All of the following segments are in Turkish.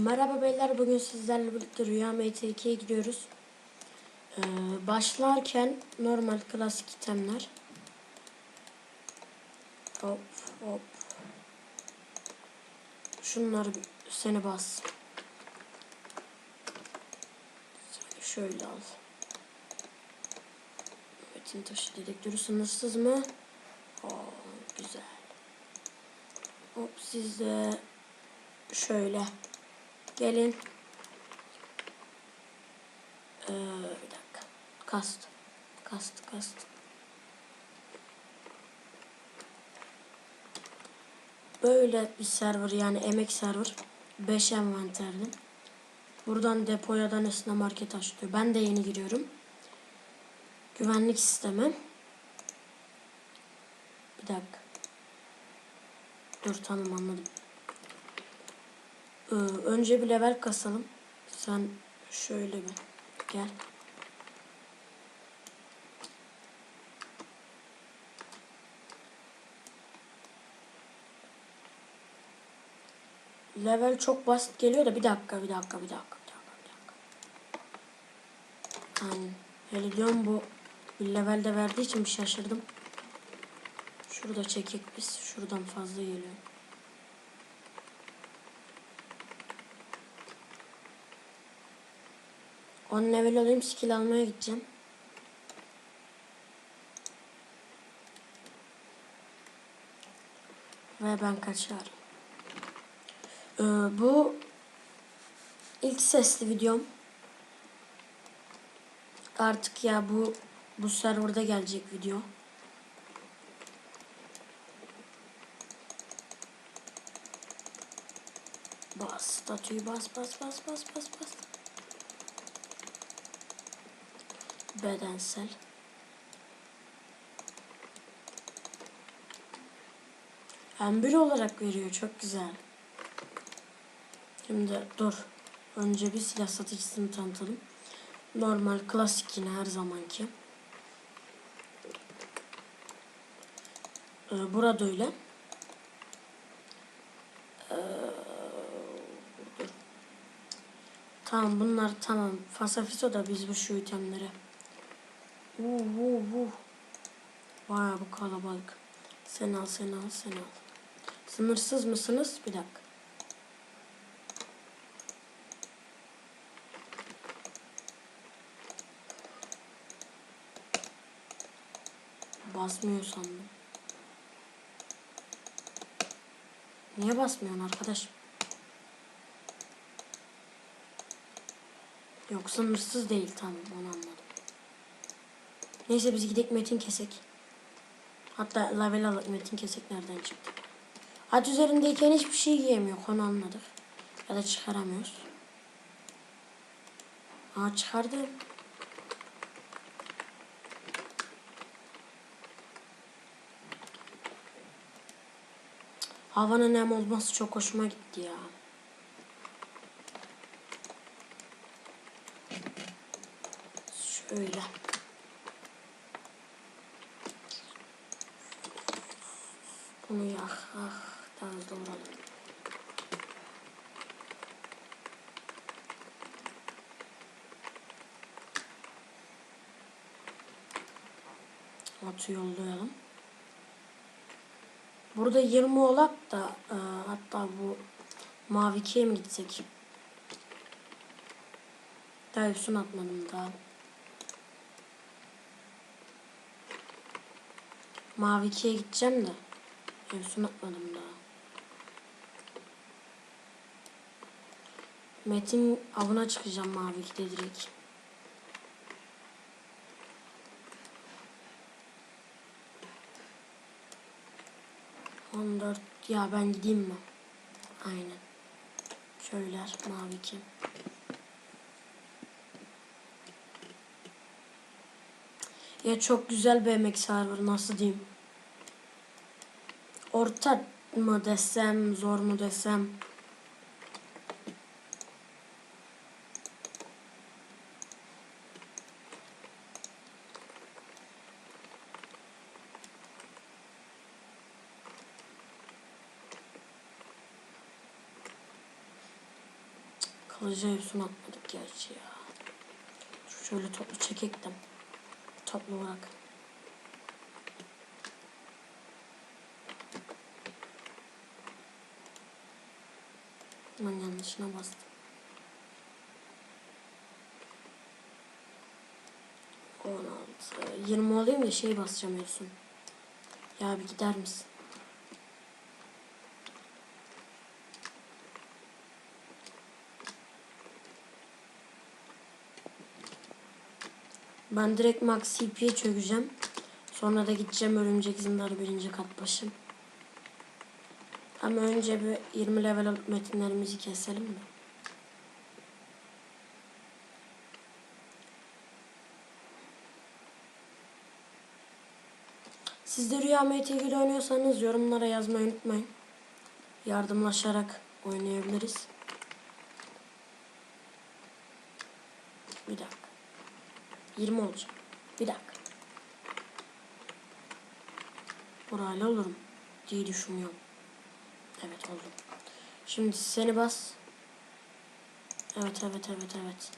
Merhaba beyler bugün sizlerle birlikte Rüya MT2'ye gidiyoruz. Ee, başlarken normal klasik itemler. Hop hop. Şunları seni bas. Şöyle al. Metin taşı dedektörü sınırsız mı? Oo, güzel. Hop siz de şöyle. Gelin. Ee, bir dakika. Kast. Kast, kast. Böyle bir server yani emek server. 5 envanterli. Buradan depoya da nesne market açılıyor. Ben de yeni giriyorum. Güvenlik sistemi. Bir dakika. Dur tamam anladım. Ee, önce bir level kasalım. Sen şöyle bir gel. Level çok basit geliyor da bir dakika bir dakika bir dakika bir dakika bir dakika. Yani diyorum bu bir levelde verdiği için bir şaşırdım. Şurada çekik biz. Şuradan fazla geliyor. On level olayım skill almaya gideceğim. Ve ben kaçar. Ee, bu ilk sesli videom. Artık ya bu bu serverda gelecek video. Bas statüyü bas bas bas bas bas bas. Bedensel. M1 olarak veriyor çok güzel. Şimdi dur. Önce bir silah satıcısını tanıtalım. Normal klasik yine her zamanki. Ee, burada öyle. Ee. Tamam bunlar tamam. Fasafiso da biz bu şu itemlere. Uh, uh, uh. Vay bu kalabalık. Sen al sen al sen al. Sınırsız mısınız? Bir dakika. Basmıyor sandım. Niye basmıyorsun arkadaş? Yok sınırsız değil tamam onu. Neyse biz gidek metin kesek. Hatta level alıp metin kesek nereden çıktı? At üzerindeyken hiçbir şey giyemiyor onu anladık. Ya da çıkaramıyoruz. Aa çıkardı. Havanın nem olması çok hoşuma gitti ya. Şöyle. Bunu yak. Ah, hızlı vuralım. Atı yollayalım. Burada 20 olak da e, hatta bu mavi ikiye mi gitsek? Daha atmadım daha. Mavi ikiye gideceğim de. Üstüne atmadım daha. Metin avına çıkacağım mavi ikide direkt. On dört. Ya ben gideyim mi? Aynen. Şöyler mavi iki. Ya çok güzel bir emek server nasıl diyeyim. Orta mı desem, zor mu desem. Kılıca Efsun atmadık gerçi ya. Şöyle toplu çekek de. Toplu olarak. Lan yanlışına bastım. Altı. Yirmi olayım da şey basacağım Efsun. Ya bir gider misin? Ben direkt Max CP'ye çökeceğim. Sonra da gideceğim Örümcek Zindarı birinci kat başım. Ama önce bir 20 level alıp metinlerimizi keselim mi? Siz de Rüya MTG'de oynuyorsanız yorumlara yazmayı unutmayın. Yardımlaşarak oynayabiliriz. Bir dakika. 20 olacak. Bir dakika. Burayla olurum diye düşünüyorum. Evet oldum. Şimdi seni bas. Evet evet evet evet.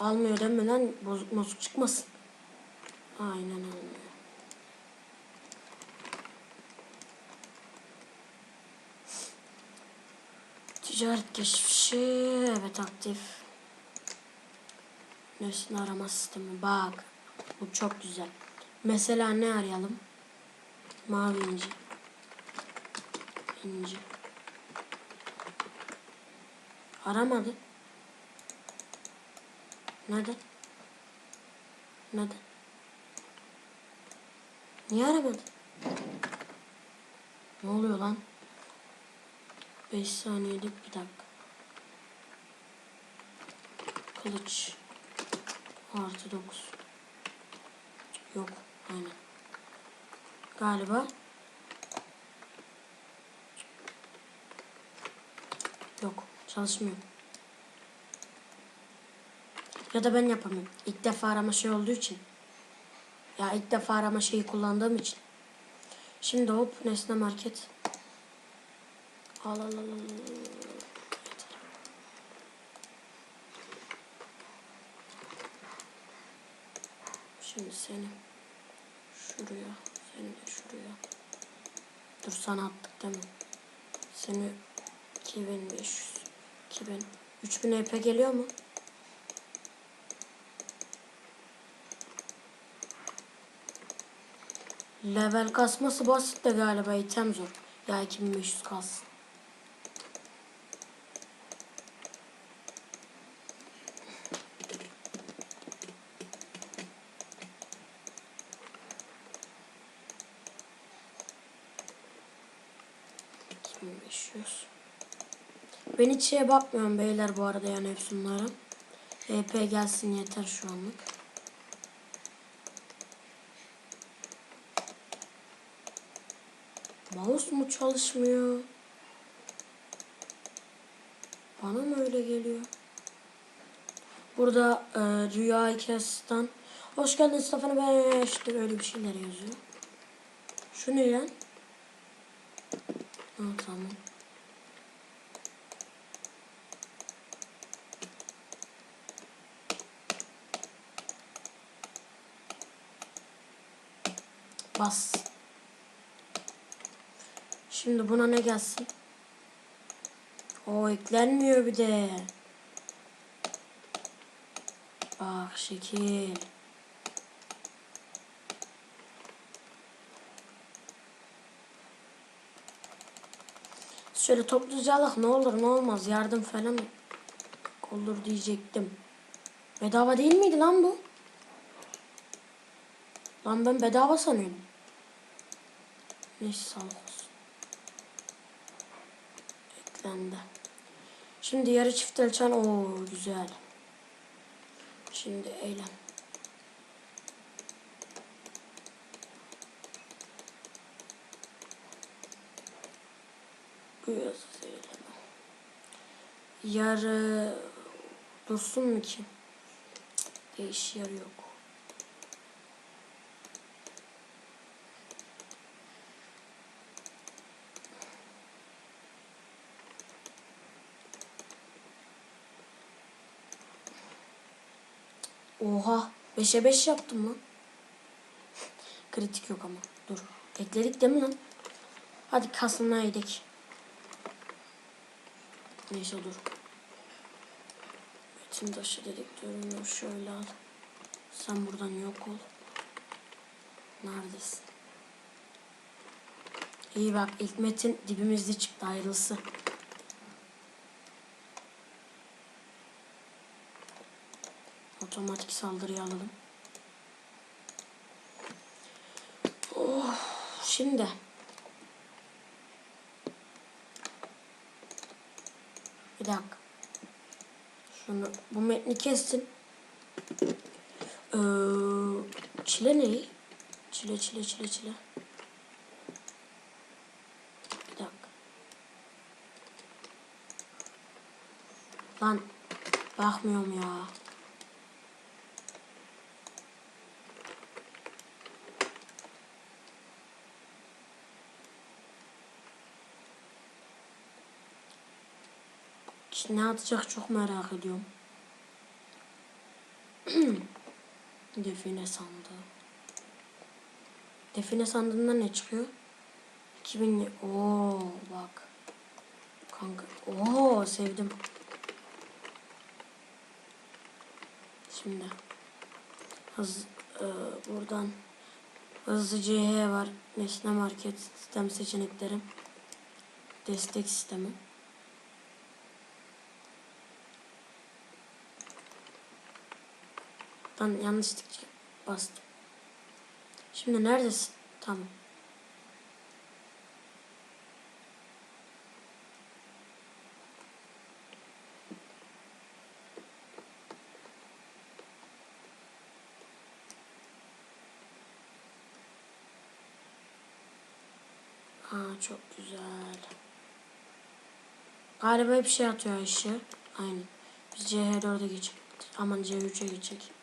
Almıyor mi lan? Bozuk bozuk çıkmasın. Aynen almıyor. Ticaret geçmişi evet aktif. Nesne arama sistemi bak. Bu çok güzel. Mesela ne arayalım? Mavi inci. İnci. Aramadı. Neden? Neden? Niye aramadı? Ne oluyor lan? 5 saniyelik bir dakika. Kılıç. Artı 9. Yok. Aynen. Galiba. Yok. Çalışmıyor. Ya da ben yapamıyorum. İlk defa arama şey olduğu için. Ya ilk defa arama şeyi kullandığım için. Şimdi hop nesne market. Al al al al. Şimdi seni şuraya, seni şuraya. Dur sana attık değil mi? Seni 2500, 2000, 3000 EP geliyor mu? Level kasması basit de galiba item zor. Ya 2500 kalsın. Ben hiç şeye bakmıyorum beyler bu arada yani Efsunlara. EP gelsin yeter şu anlık. Mouse mu çalışmıyor? Bana mı öyle geliyor? Burada e, Rüya Ikas'tan Hoş geldin Stefan ben işte öyle bir şeyler yazıyor. Şu ne lan? Ha, tamam. Bas. Şimdi buna ne gelsin? O eklenmiyor bir de. Bak şekil. Şöyle toplayacağız ne olur ne olmaz yardım falan olur diyecektim. Bedava değil miydi lan bu? Lan ben bedava sanıyorum. Neyse sağlık olsun. Eklendi. Şimdi yarı çift elçen o güzel. Şimdi eğlen. Bu yazı eyleme. Yarı dursun mu ki? Değiş yarı yok. Oha. 5'e 5 yaptım lan. Kritik yok ama. Dur. Ekledik değil mi lan? Hadi kasılmaya gidelim. Neyse dur. Metin taşı dedik diyorum. Şöyle al. Sen buradan yok ol. Neredesin? İyi bak ilk metin dibimizde çıktı ayrılsı. Otomatik saldırıyı alalım. Oh, şimdi. Bir dakika. Şunu bu metni kestim. Ee, çile ne? Çile çile çile çile. Bir dakika. Lan bakmıyorum ya. Ne atacak çok merak ediyorum. Define sandığı. Define sandığında ne çıkıyor? 2000 Oo bak. Kanka. Oo sevdim. Şimdi hız e, buradan hızlı CH var. Nesne market sistem seçenekleri. Destek sistemi. Ben yanlışlıkla bastım. Şimdi neredesin? Tamam. Aa çok güzel. Galiba hep şey atıyor Ayşe. Aynen. Biz CH4'e geçecek. Aman C3'e geçecek.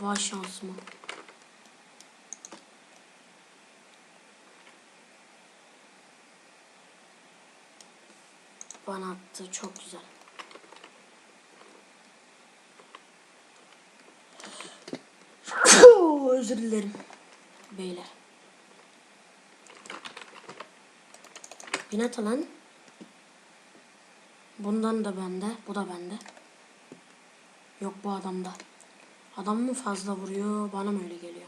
Vay şansıma. Bana attı. Çok güzel. Özür dilerim. Beyler. Binat lan. Bundan da bende. Bu da bende. Yok bu adamda. Adam mı fazla vuruyor? Bana mı öyle geliyor?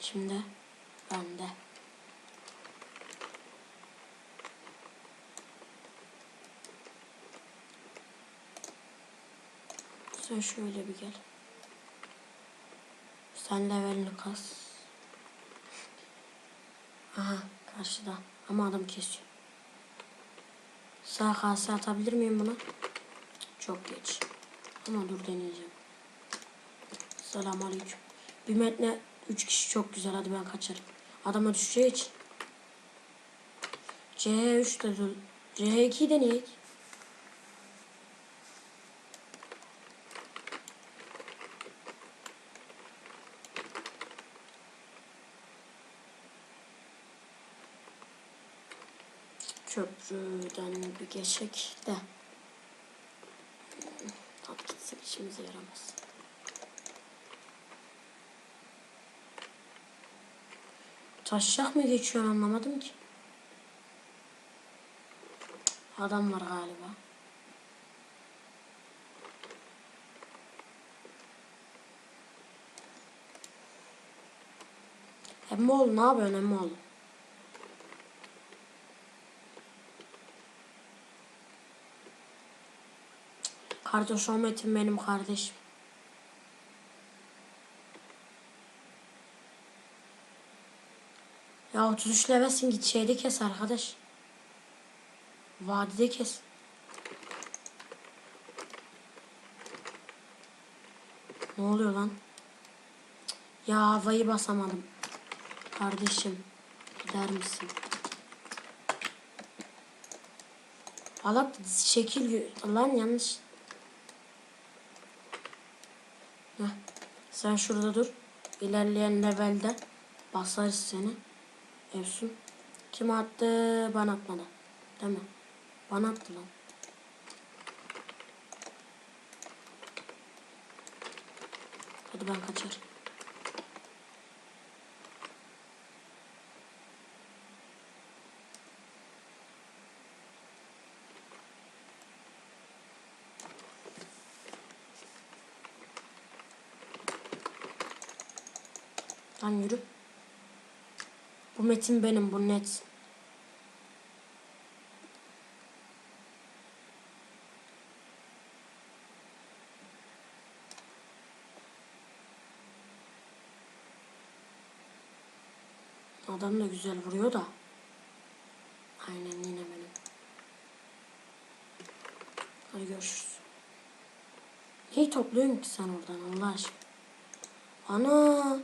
Şimdi bende. Sen şöyle bir gel. Sen levelini kas. Aha karşıda. Ama adam kesiyor. Sağ kase atabilir miyim buna? Çok geç. Ama dur deneyeceğim. Selamünaleyküm. Bir metne 3 kişi çok güzel. Hadi ben kaçarım. Adama düşeceği için. C3 de dur. C2'yi deneyek. Köprüden bir geçek de. Tat gitsin işimize yaramaz. Taşacak mı geçiyor anlamadım ki. Adam var galiba. Emmoğlu ne yapıyorsun Emmoğlu? Kardeş o benim kardeşim. Ya 33 levelsin git şeyde kes arkadaş. Vadide kes. Ne oluyor lan? Ya havayı basamadım. Kardeşim gider misin? Alak şekil lan yanlış. Sen şurada dur. İlerleyen levelde basarız seni. Efsun. Kim attı? Bana atmadı. Değil mi? Bana attı lan. Hadi ben kaçar. Lan yürü. Bu metin benim bu net. Adam da güzel vuruyor da. Aynen yine benim. Hadi görüşürüz. Neyi topluyorsun ki sen oradan Allah aşkına? Ana!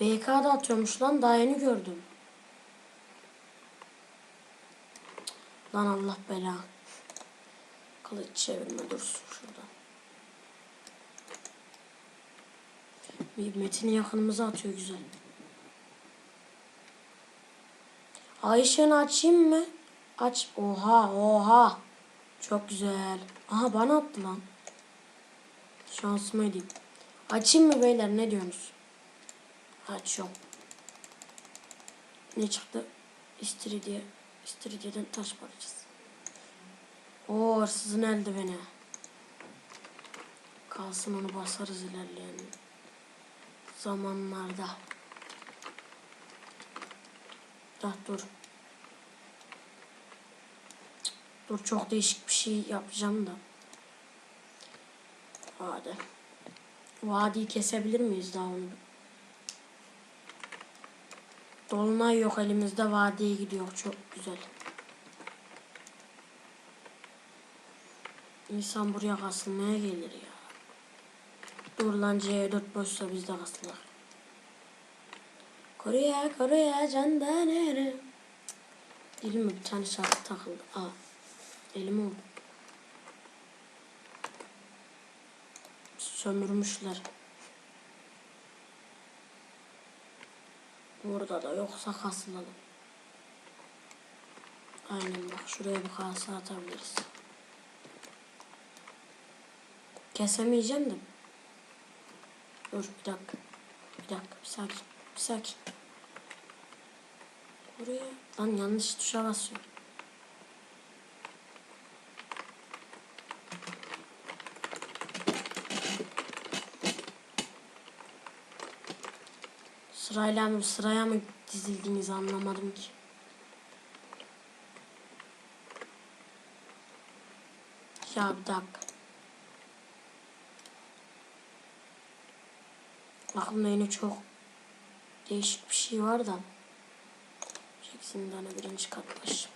BK'da atıyormuş lan daha yeni gördüm. Lan Allah bela. Kılıç çevirme dursun şurada. Bir Metin'i yakınımıza atıyor güzel. Ayşe'ni açayım mı? Aç. Oha oha. Çok güzel. Aha bana attı lan. Şansıma edeyim. Açayım mı beyler ne diyorsunuz? Açıyorum. Ne çıktı? İstiridye. İstiridye'den taş parçası. O hırsızın eldiveni. Kalsın onu basarız ilerleyen zamanlarda. Ah dur. Dur çok değişik bir şey yapacağım da. Hadi. Vadiyi kesebilir miyiz daha onu? Dolunay yok elimizde vadiye gidiyor çok güzel. İnsan buraya kasılmaya gelir ya. Dur lan C4 boşsa biz de kasılır. Koruya koruya candan ere. Dilime bir tane şarkı takıldı. Aa. Elim oldu. Sömürmüşler. Burada da yoksa kasılalım. Aynen bak şuraya bir kasa atabiliriz. Kesemeyeceğim de. Dur bir dakika. Bir dakika bir sakin. Bir sakin. Buraya. Lan yanlış tuşa basıyorum. Sırayla mı sıraya mı dizildiniz anlamadım ki. Ya bir dakika. Aklımda yine çok değişik bir şey var da. Dana birinci katmış.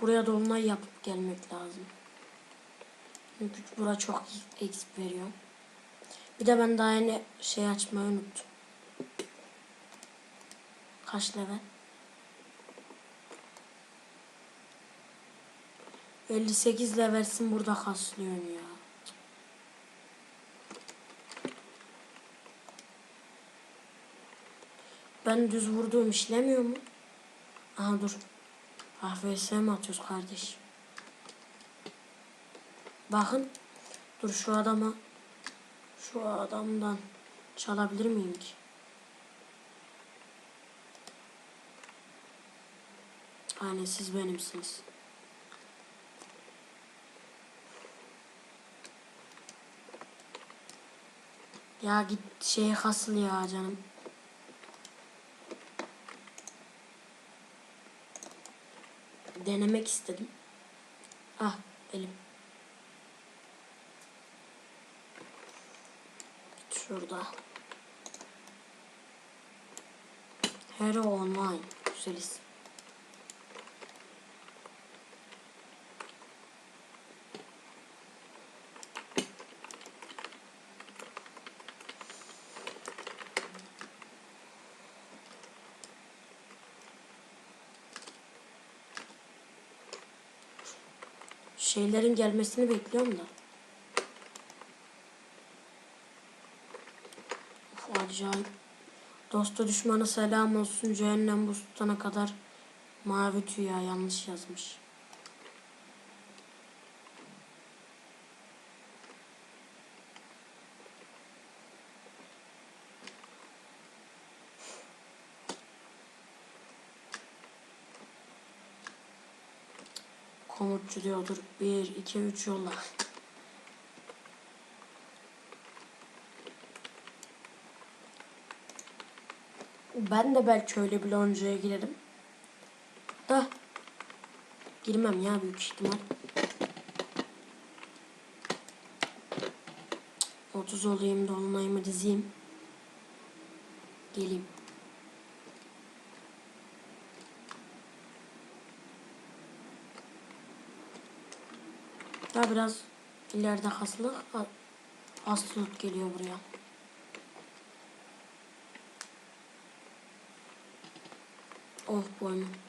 Buraya dolunay yapıp gelmek lazım. Çünkü bura çok exp veriyor. Bir de ben daha yeni şey açmayı unuttum. Kaç level? 58 levelsin burada kaslıyorsun ya. Ben düz vurduğum işlemiyor mu? Aha dur. Vs mi atıyoruz kardeş? Bakın. Dur şu adama. Şu adamdan çalabilir miyim ki? Aynen siz benimsiniz. Ya git şeye kasıl ya canım. Denemek istedim. Ah elim. Şurada. Hero Online. Güzel isim. Şeylerin gelmesini bekliyorum da. Acayip. Dostu düşmanı selam olsun cehennem bu tutana kadar mavi tüya yanlış yazmış. Komutçu diyordur. 1, 2, 3 yolla. Ben de belki öyle bir loncaya girerim. Da girmem ya büyük ihtimal. 30 olayım dolunayımı dizeyim. Geleyim. Daha biraz ileride hastalık hastalık geliyor buraya. Oh boynum.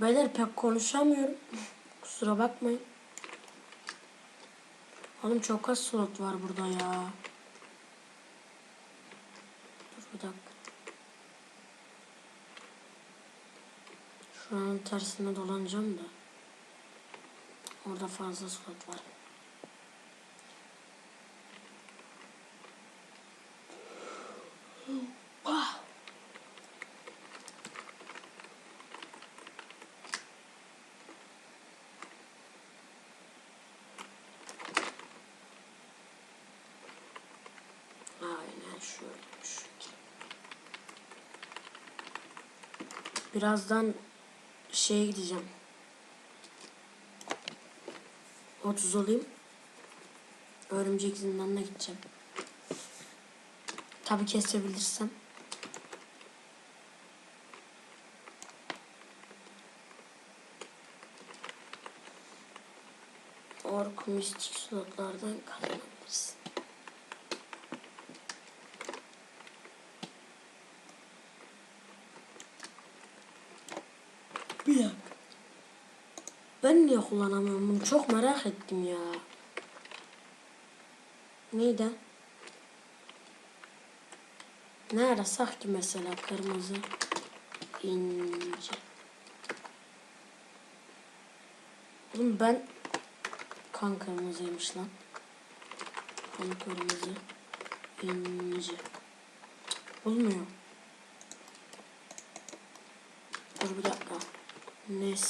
Beyler pek konuşamıyorum. Kusura bakmayın. Oğlum çok az slot var burada ya. Dur bir dakika. Şuranın tersine dolanacağım da. Orada fazla slot var. Ah. Aynen şöyle şu şekilde. Birazdan şeye gideceğim. 30 olayım. Örümcek zindanına gideceğim. Tabi kesebilirsem. Ork mistik slotlardan kazanabilirsin. Bir dakika. Ben niye kullanamıyorum bunu? Çok merak ettim ya. Neydi? Ne arasak ki mesela kırmızı ince. Oğlum ben kan kırmızıymış lan. Kan kırmızı ince. Olmuyor. Dur bir dakika. Nes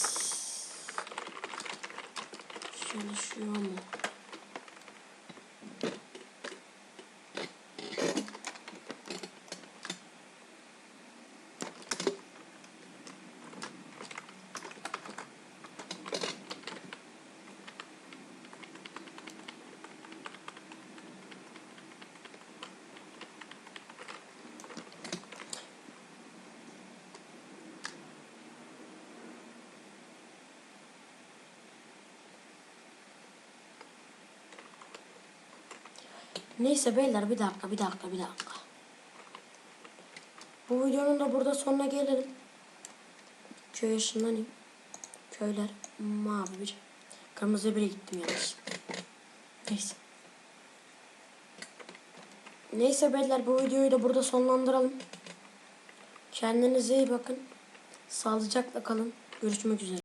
çalışıyor mu? Neyse beyler bir dakika bir dakika bir dakika. Bu videonun da burada sonuna gelelim. Köy ışınlanayım. Köyler mavi bir. Kırmızı bire gittim yanlış. Neyse. Neyse beyler bu videoyu da burada sonlandıralım. Kendinize iyi bakın. Sağlıcakla kalın. Görüşmek üzere.